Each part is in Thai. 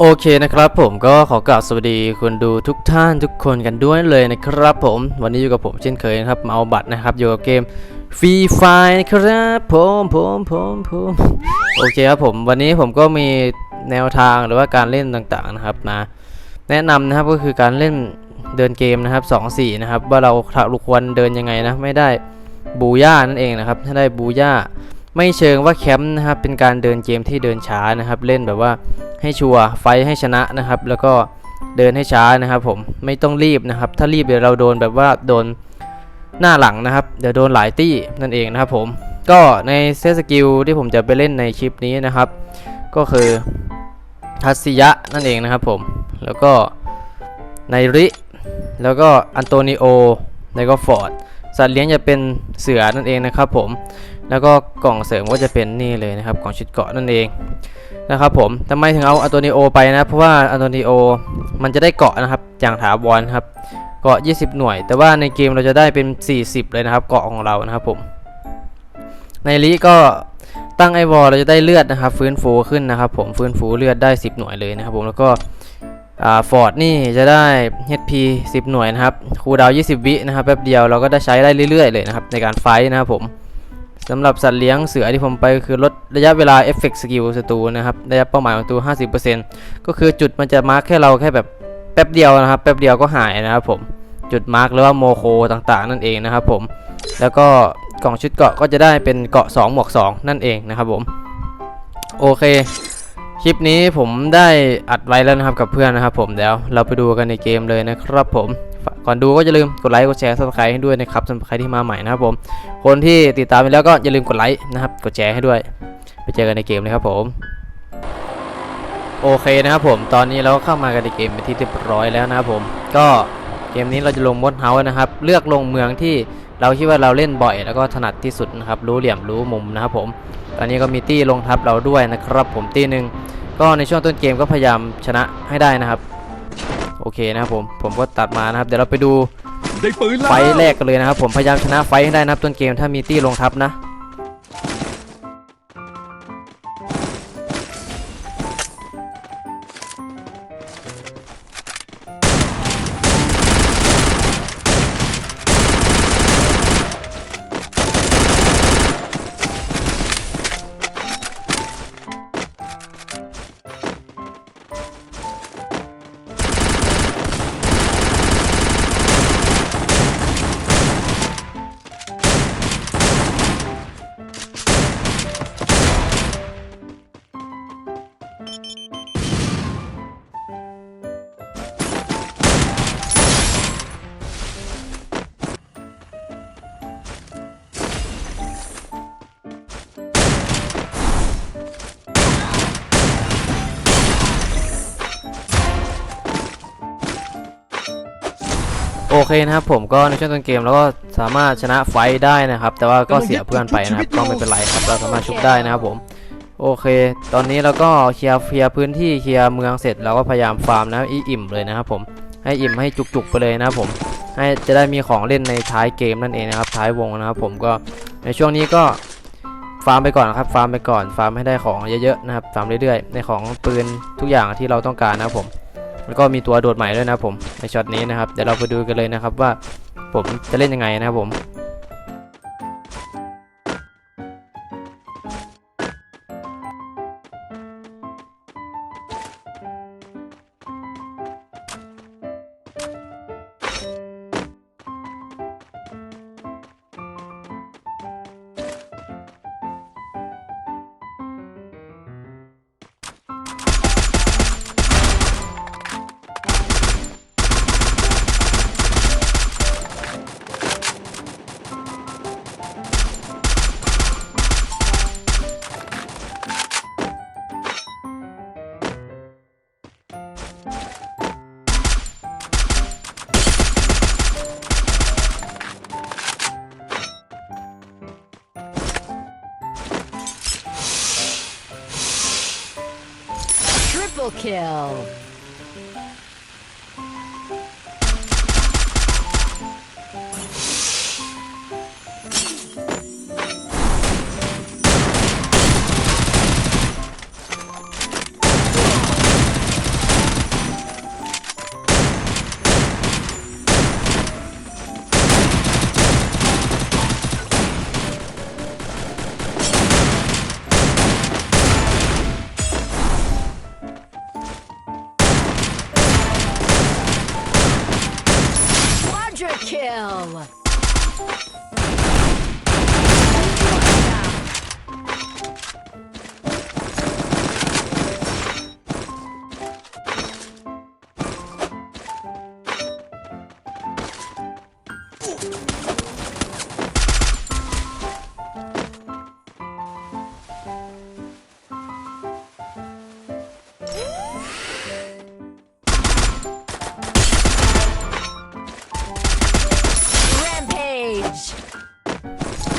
โอเคนะครับผมก็ขอกราบสวัสดีคนดูทุกท่านทุกคนกันด้วยเลยนะครับผมวันนี้อยู่กับผมเช่นเคยนะครับมาเอาบัตรนะครับอยู่กับเกมฟรีไฟนะครับผมผมผมผมโอเคครับผมวันนี้ผมก็มีแนวทางหรือว่าการเล่นต่างๆนะครับมาแนะนำนะครับก็คือการเล่นเดินเกมนะครับ2 4นะครับว่าเราควรเดินยังไงนะไม่ได้บูย่านั่นเองนะครับถ้าได้บูย่า ไม่เชิงว่าแคมป์นะครับเป็นการเดินเกมที่เดินช้านะครับเล่นแบบว่าให้ชัวร์ไฟให้ชนะนะครับ แล้วก็เดินให้ช้านะครับ ผมไม่ต้องรีบนะครับ ถ้ารีบเดี๋ยวเราโดนแบบว่าโดนหน้าหลังนะครับ เดี๋ยวโดนหลายตี้นั่นเองนะครับผมก็ในเซตสกิลที่ผมจะไปเล่นในคลิปนี้นะครับ ก็คือทัศยะนั่นเองนะครับผมแล้วก็ไนริ แล้วก็อันโตนิโอแล้วก็ฟอร์ด สัตว์เลี้ยงจะเป็นเสือนั่นเองนะครับผม แล้วก็กล่องเสริมก็จะเป็นนี่เลยนะครับกล่องชุดเกาะนั่นเองนะครับผมทำไมถึงเอาอันโตนิโอไปนะ เพราะว่าอันโตนิโอมันจะได้เกาะนะครับอย่างถาวรครับ เกาะ 20 หน่วย แต่ว่าในเกมเราจะได้เป็น 40 เลยนะครับ เกาะของเรานะครับผม ในลีก็ตั้งไอวอลเราจะได้เลือดนะครับ ฟื้นฟูขึ้นนะครับ ผมฟื้นฟูเลือดได้ 10 หน่วยเลยนะครับ ผมแล้วก็ ฟอร์ดนี่จะได้ HP 10 หน่วยนะครับ คูดาว 20 วินะครับแป๊บเดียวเราก็ได้ใช้ได้เรื่อยๆเลยนะครับในการไฟนะครับผมสำหรับสัตว์เลี้ยงเสือที่ผมไปคือลดระยะเวลาเอฟเฟกต์สกิลศัตรูนะครับระยะเป้าหมายของศัตรู50%ก็คือจุดมันจะมาร์คแค่เราแค่แบบแป๊บเดียวนะครับแป๊บเดียวก็หายนะครับผมจุดมาร์คหรือว่าโมโคต่างๆ นั่นเองนะครับผมแล้วก็กล่องชุดเกาะก็จะได้เป็นเกาะ 2 หมวก 2 นั่นเองนะครับผมโอเค คลิปนี้ผมได้อัดไว้แล้วนะครับกับเพื่อนนะครับผมเดี๋ยวเราไปดูกันในเกมเลยนะครับผมก่อนดูก็อย่าลืมกดไลค์กดแชร์ซับสไครต์ให้ด้วยนะครับสำหรับใครที่มาใหม่นะครับผมคนที่ติดตามไปแล้วก็อย่าลืมกดไลค์นะครับกดแชร์ให้ด้วย ไปเจอกันในเกมเลยครับผมโอเคนะครับผมตอนนี้เราก็เข้ามากันในเกมเป็นที่เรียบร้อยแล้วนะครับผมก็ เกมนี้เราจะลงมดเฮาส์นะครับ เลือกลงเมืองที่เราคิดว่าเราเล่นบ่อย แล้วก็ถนัดที่สุดนะครับ รู้เหลี่ยมรู้มุมนะครับผม ตอนนี้ก็มีตี้ลงทับเราด้วยนะครับ ผมตี้หนึ่งก็ในช่วงต้นเกมก็พยายามชนะให้ได้นะครับ โอเคนะครับผมผมก็ตัดมานะครับ เดี๋ยวเราไปดูได้ปืนแล้วไฟท์แรกกันเลยนะครับ ผมพยายามชนะไฟท์ให้ได้นะครับต้นเกมถ้ามีตี้ลงทับนะ อเคนะครับผมก็ในช่วงต้นเกมเราก็สามารถชนะไฟได้นะครับ แต่ว่าก็เสียเพื่อนไปนะครับก็ไม่เป็นไรครับเราสามารถชุบได้นะครับผมโอเค ตอนนี้เราก็เคลียร์เคลียร์พื้นที่เคลียร์เมืองเสร็จเราก็พยายามฟาร์มนะอีอิ่มเลยนะครับผมให้อิ่มให้จุกๆไปเลยนะครับผมให้จะได้มีของเล่นในท้ายเกมนั่นเองนะครับท้ายวงนะครับผมก็ในช่วงนี้ก็ฟาร์มไปก่อนครับฟาร์มไปก่อนฟาร์มให้ได้ของเยอะๆนะครับฟาร์มเรื่อยๆในของปืนทุกอย่างที่เราต้องการนะครับผม แล้วก็มีตัวโดดใหม่ด้วยนะครับผมในช็อตนี้นะครับเดี๋ยวเราไปดูกันเลยนะครับว่าผมจะเล่นยังไงนะครับผม Triple kill. kill.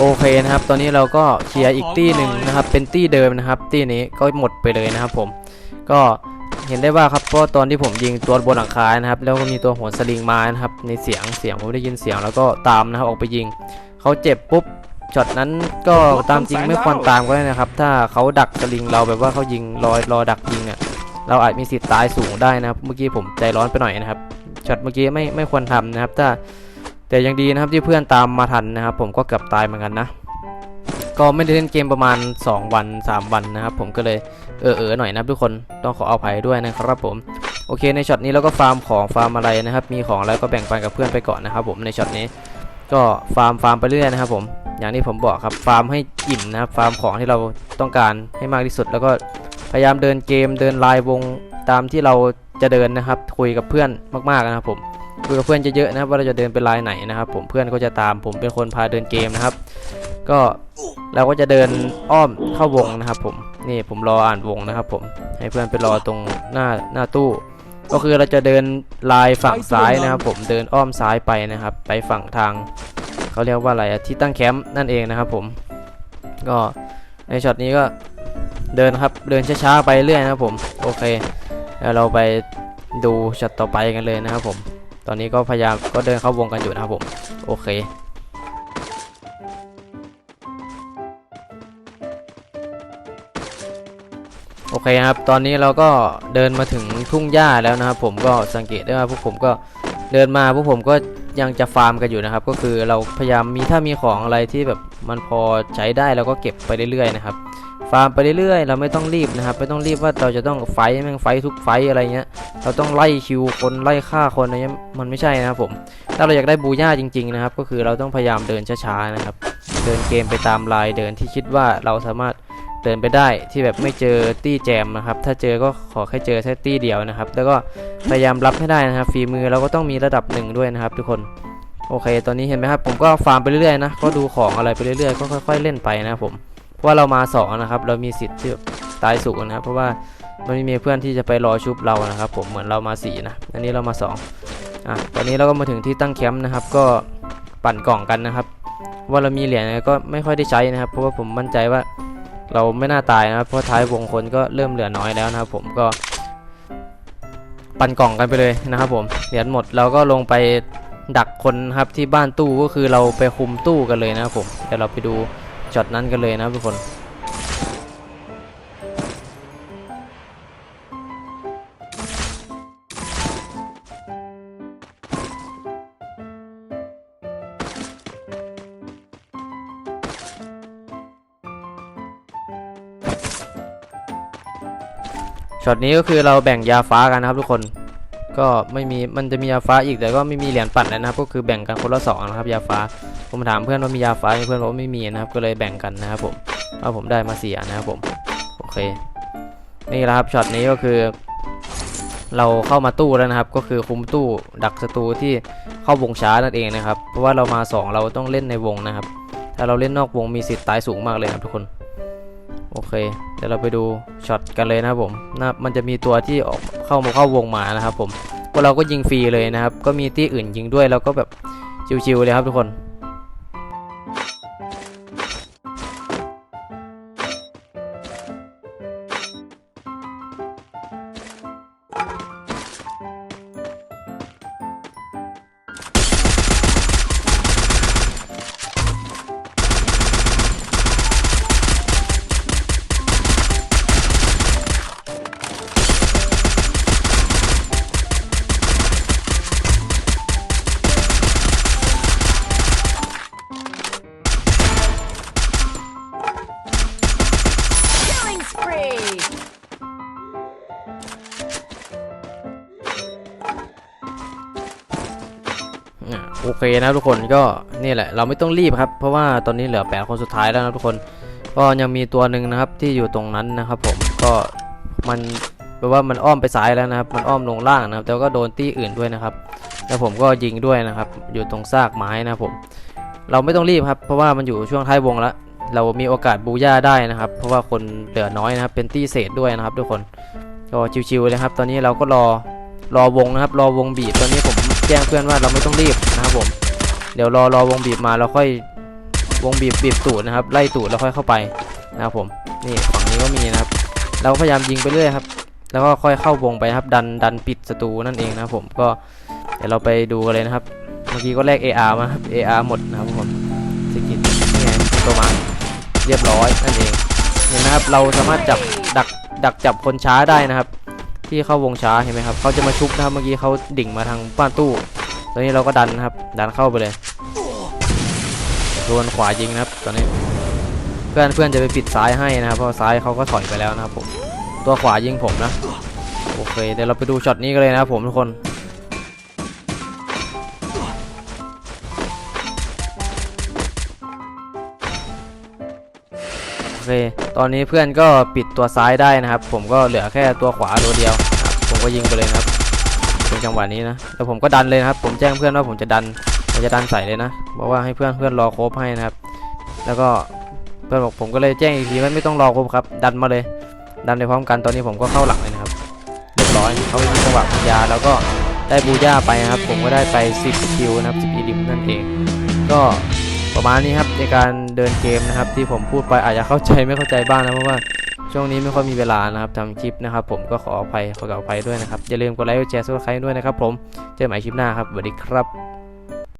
โอเคนะครับ ตอนนี้เราก็เคลียร์อีกตี้หนึ่งนะครับ เป็นตี้เดิมนะครับ ตี้นี้ก็หมดไปเลยนะครับผม ก็เห็นได้ว่าครับเพราะตอนที่ผมยิงตัวบนหลังคานะครับ แล้วก็มีตัวหัวสลิงมานะครับ ในเสียงเสียงผมได้ยินเสียงแล้วก็ตามนะครับออกไปยิง เขาเจ็บปุ๊บช็อตนั้นก็ตามจริงไม่ควรตามก็ได้นะครับ ถ้าเขาดักสลิงเราแบบว่าเขายิงรอรอดักยิงอะเราอาจมีสิทธิ์ตายสูงได้นะครับ เมื่อกี้ผมใจร้อนไปหน่อยนะครับช็อตเมื่อกี้ไม่ไม่ควรทำนะครับ ถ้า แต่ยังดีนะครับที่เพื่อนตามมาทันนะครับ ผมก็เกือบตายเหมือนกันนะ ก็ไม่ได้เล่นเกมประมาณ 2 วัน 3 วันนะครับ ผมก็เลยเออเออหน่อยนะทุกคนต้องขอเอาภัยด้วยนะครับผมโอเคในช็อตนี้เราก็ฟาร์มของฟาร์มอะไรนะครับ มีของแล้วก็แบ่งปันกับเพื่อนไปก่อนนะครับ ผมในช็อตนี้ ก็ฟาร์มฟาร์มไปเรื่อยนะครับ ผมอย่างที่ผมบอกครับฟาร์มให้อิ่มนะครับฟาร์มของที่เราต้องการให้มากที่สุด แล้วก็พยายามเดินเกมเดินลายวงตามที่เราจะเดินนะครับ คุยกับเพื่อนมากๆนะครับผม คุยกับเพื่อนเยอะๆนะครับว่าเราจะเดินเป็นลายไหนนะครับ ผมเพื่อนก็จะตามผมเป็นคนพาเดินเกมนะครับ ก็เราก็จะเดินอ้อมเข้าวงนะครับ ผมนี่ผมรออ่านวงนะครับ ผมให้เพื่อนไปรอตรงหน้าหน้าตู้ ก็คือเราจะเดินลายฝั่งซ้ายนะครับ ผมเดินอ้อมซ้ายไปนะครับ ไปฝั่งทางเขาเรียกว่าอะไรที่ตั้งแคมป์นั่นเองนะครับ ผมก็ในช็อตนี้ก็เดินครับเดินช้าๆไปเรื่อยนะครับผมโอเคแล้วเราไปดูช็อตต่อไปกันเลยนะครับผม ตอนนี้ก็พยายามก็เดินเข้าวงกันอยู่นะครับผม โอเคโอเคครับ ตอนนี้เราก็เดินมาถึงทุ่งหญ้าแล้วนะครับ ผมก็สังเกตได้ว่าพวกผมก็เดินมาพวกผมก็ยังจะฟาร์มกันอยู่นะครับ ก็คือเราพยายามมีถ้ามีของอะไรที่แบบมันพอใช้ได้เราก็เก็บไปเรื่อยๆนะครับ ฟาร์มไปเรื่อยๆ เราไม่ต้องรีบนะครับ ไม่ต้องรีบว่าเราจะต้องไฟท์แม่งไฟท์ทุกไฟท์อะไรเงี้ย เราต้องไล่คิวคนไล่ฆ่าคนอะไรเงี้ย มันไม่ใช่นะครับผม ถ้าเราอยากได้บูย่าจริงๆนะครับ ก็คือเราต้องพยายามเดินช้าๆนะครับ เดินเกมไปตามลายเดินที่คิดว่าเราสามารถเดินไปได้ที่แบบไม่เจอตี้แจมนะครับ ถ้าเจอก็ขอแค่เจอแค่ตี้เดียวนะครับ แล้วก็พยายามรับให้ได้นะครับ ฝีมือเราก็ต้องมีระดับหนึ่งด้วยนะครับ ทุกคนโอเค ตอนนี้เห็นไหมครับ ผมก็ฟาร์มไปเรื่อยๆนะ ก็ดูของอะไรไปเรื่อยๆ ก็ค่อยๆ เล่นไปนะครับผม เพราะว่าเรามาสองนะครับ เรามีสิทธิ์ที่ตายสูงนะครับ เพราะว่ามันไม่มีเพื่อนที่จะไปรอชุบเรานะครับ ผมเหมือนเรามาสี่นะ อันนี้เรามาสองอะ ตอนนี้เราก็มาถึงที่ตั้งแคมป์นะครับ ก็ปั่นกล่องกันนะครับ ว่าเรามีเหรียญก็ไม่ค่อยได้ใช้นะครับ เพราะว่าผมมั่นใจว่าเราไม่น่าตายนะครับ เพราะท้ายวงคนก็เริ่มเหลือน้อยแล้วนะครับผมก็ปั่นกล่องกันไปเลยนะครับผมเหรียญหมดเราก็ลงไปดักคนนะครับที่บ้านตู้ก็คือเราไปคุมตู้กันเลยนะครับผมเดี๋ยวเราไปดู ช็อตนั้นกันเลยนะทุกคนช็อตนี้ก็คือเราแบ่งยาฟ้ากันนะครับทุกคนก็ไม่มีมันจะมียาฟ้าอีกแต่ก็ไม่มีเหรียญปั่นแล้วนะครับก็คือแบ่งกันคนละสองนะครับยาฟ้า ผมถามเพื่อนว่ามียาฟ้าเพื่อนบอกว่าไม่มีนะครับ ก็เลยแบ่งกันนะครับผมว่าผมได้มาเสียนะครับผม โอเค นี่แหละครับช็อตนี้ก็คือ เราเข้ามาตู้แล้วนะครับ ก็คือคุมตู้ดักศัตรูที่เข้าวงช้านั่นเองนะครับ เพราะว่าเรามาสองเราต้องเล่นในวงนะครับ ถ้าเราเล่นนอกวงมีสิทธิ์ตายสูงมากเลยครับทุกคน โอเค เดี๋ยวเราไปดูช็อตกันเลยนะครับผมนะมันจะมีตัวที่ออกเข้ามาเข้าวงมานะครับ ผมพวกเราก็ยิงฟรีเลยนะครับ ก็มีที่อื่นยิงด้วยแล้วก็แบบชิวๆเลยครับทุกคน เคนะทุกคนก็นี่แหละเราไม่ต้องรีบครับ เพราะว่าตอนนี้เหลือ8คนสุดท้ายแล้วนะทุกคน ก็ยังมีตัวหนึ่งนะครับที่อยู่ตรงนั้นนะครับผมก็มันแปลว่ามันอ้อมไปซ้ายแล้วนะครับ มันอ้อมลงล่างนะครับ แต่ก็โดนตี้อื่นด้วยนะครับ แล้วผมก็ยิงด้วยนะครับ อยู่ตรงซากไม้นะผม เราไม่ต้องรีบครับ เพราะว่ามันอยู่ช่วงท้ายวงแล้ว เรามีโอกาสบูย่าได้นะครับ เพราะว่าคนเหลือน้อยนะครับ เป็นตี้เศษด้วยนะครับ ทุกคน ก็ชิวๆเลยครับ ตอนนี้เราก็รอ รอวงนะครับ รอวงบีบ ตอนนี้ผม แจ้งเพื่อนว่าเราไม่ต้องรีบนะครับผม เดี๋ยวรอรอวงบีบมาเราค่อยวงบีบบีบตูดนะครับ ไล่ตูดแล้วค่อยเข้าไปนะครับผม นี่ฝั่งนี้ก็มีนะครับ เราก็พยายามยิงไปเรื่อยครับ แล้วก็ค่อยเข้าวงไปครับ ดันดันปิดศัตรูนั่นเองนะครับผม ก็เดี๋ยวเราไปดูกันเลยนะครับ เมื่อกี้ก็แลก AR มาครับ AR หมดนะครับผมสกินนี่ไงตัวมาเรียบร้อยนั่นเอง เห็นนะครับ เราสามารถจับดักดักจับคนช้าได้นะครับ ที่เข้าวงช้าเห็นไหมครับเขาจะมาชุบนะครับเมื่อกี้เขาดิ่งมาทางบ้านตู้ตอนนี้เราก็ดันนะครับ ดันเข้าไปเลยโดนขวายิงนะครับ ตอนนี้ เพื่อนเพื่อนจะไปปิดซ้ายให้นะครับเพราะซ้ายเขาก็ถอยไปแล้วนะครับผมตัวขวายิงผมนะโอเคเดี๋ยวเราไปดูช็อตนี้กันเลยนะครับผมทุกคน เค ตอนนี้เพื่อนก็ปิดตัวซ้ายได้นะครับ ผมก็เหลือแค่ตัวขวาตัวเดียวครับผมก็ยิงไปเลยนะครับเป็นจังหวะนี้นะแล้วผมก็ดันเลยนะครับ ผมแจ้งเพื่อนว่าผมจะดันผมจะดันใส่เลยนะบอกว่าให้เพื่อนเพื่อนรอครบให้นะครับ แล้วก็เพื่อนบอกผมก็เลยแจ้งอีกทีว่าไม่ต้องรอครบครับ ดันมาเลย ดันไปพร้อมกันตอนนี้ผมก็เข้าหลังเลยนะครับเรียบร้อยเขามีจังหวะปัญญาแล้วก็ได้บูย่าไปนะครับ ผมก็ได้ไป 10คิวนะครับ10อีดิมนั่นเอง ก็ ประมาณนี้ครับในการเดินเกมนะครับที่ผมพูดไปอาจจะเข้าใจไม่เข้าใจบ้างนะเพราะว่าช่วงนี้ไม่ค่อยมีเวลานะครับทำคลิปนะครับ ผมก็ขออภัยขอกอภัยด้วยนะครับอย่าลืมกดไลค์กดแชร์ซับสไครต์ด้วยนะครับผมเจอกันใหม่คลิปหน้าครับสวัสดีครับ